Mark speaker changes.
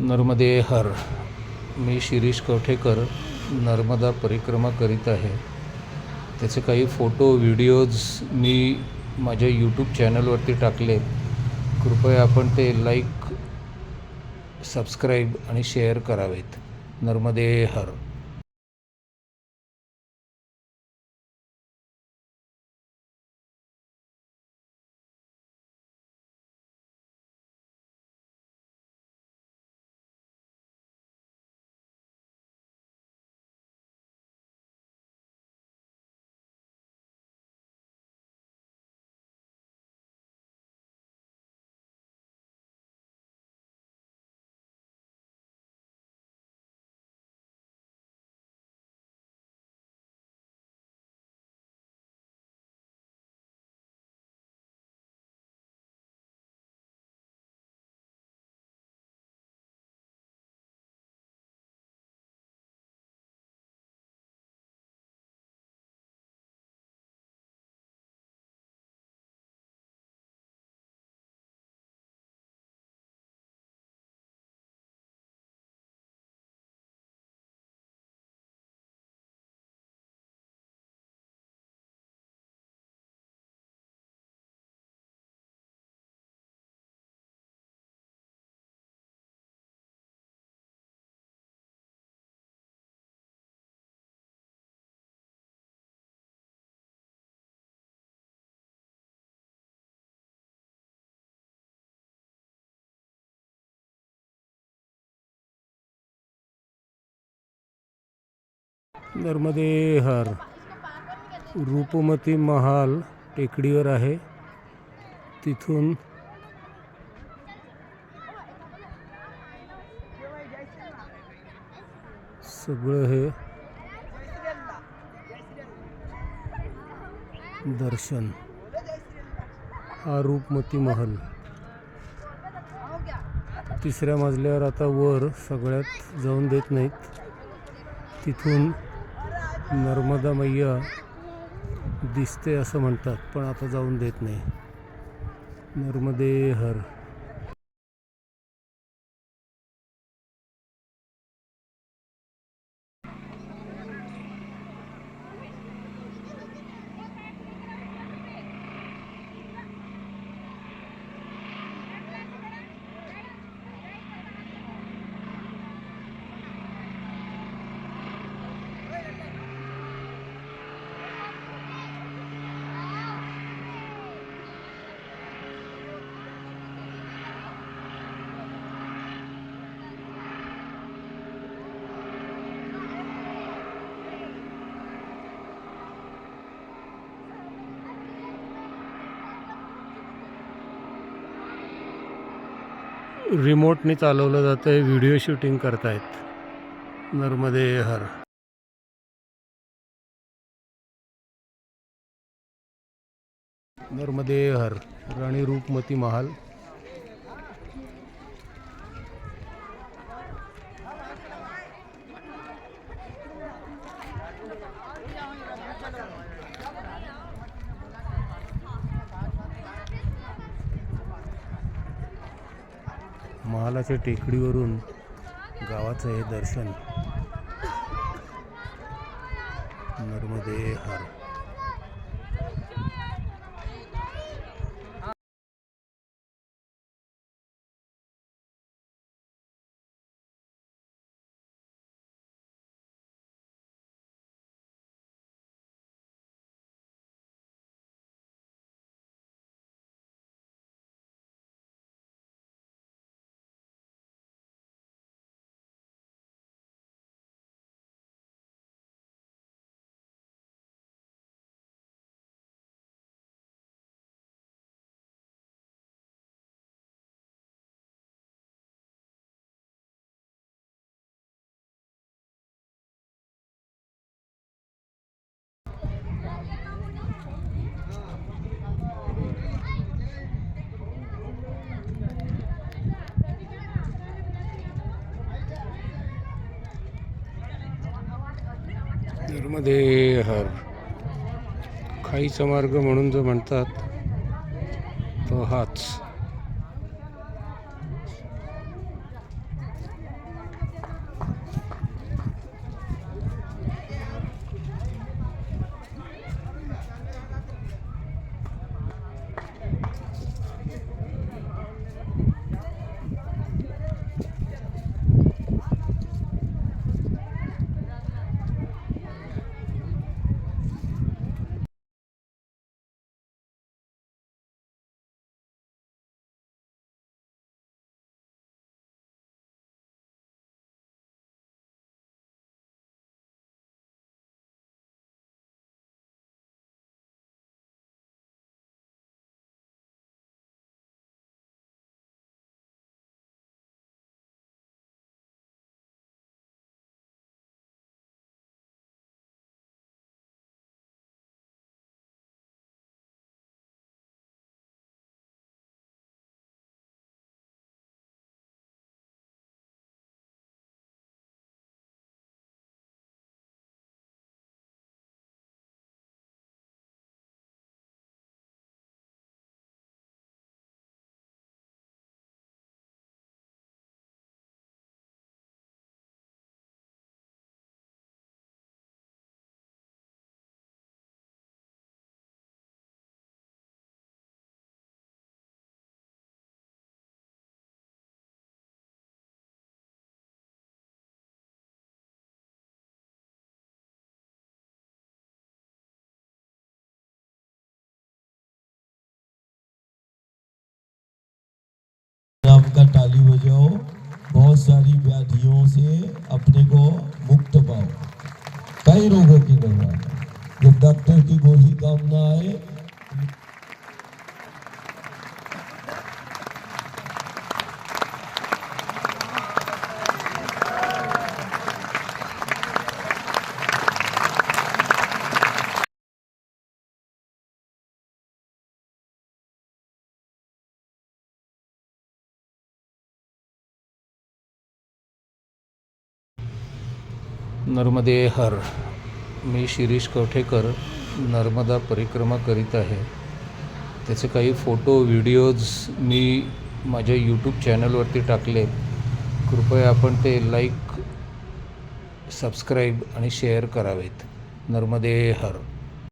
Speaker 1: नर्मदे हर. मी शिरीष कवठेकर नर्मदा परिक्रमा करीत आहे. त्याचे काही फोटो व्हिडिओज मी माझ्या यूट्यूब चॅनलवरती टाकले. कृपया आपण ते लाईक सबस्क्राईब आणि शेअर करावेत. नर्मदे हर. नर्मदे हर. रूपमती महाल टेकडीवर आहे. तिथून सगळं हे दर्शन. हा रूपमती महल. तिसऱ्या मजल्यावर आता वर सगळ्यात जाऊन देत नाहीत. तिथून नर्मदा मैया दिसते असं म्हणतात पण आता जाऊन देत नाही. नर्मदे हर रिमोटने चालवलं जातं आहे व्हिडिओ शूटिंग करतायत. नर्मदे हर. नर्मदे हर राणी रूपमती महाल. महालाच्या टेकडीवरून गावाचं हे दर्शन. नर्मदे हर. नर्मदे हर। खाईचा मार्ग म्हणून जो म्हणतात तो हाच.
Speaker 2: सारी व्याधियों से अपने को मुक्त पाओ। कई रोगों की दवा। जब डॉक्टर की गोली काम ना आए
Speaker 1: नर्मदे हर. मी शिरीष कवठेकर नर्मदा परिक्रमा करीत आहे. त्याचे काही फोटो व्हिडिओज मी माझ्या यूट्यूब चॅनलवरती टाकले. कृपया आपण ते लाईक सबस्क्राईब आणि शेअर करावेत. नर्मदे हर.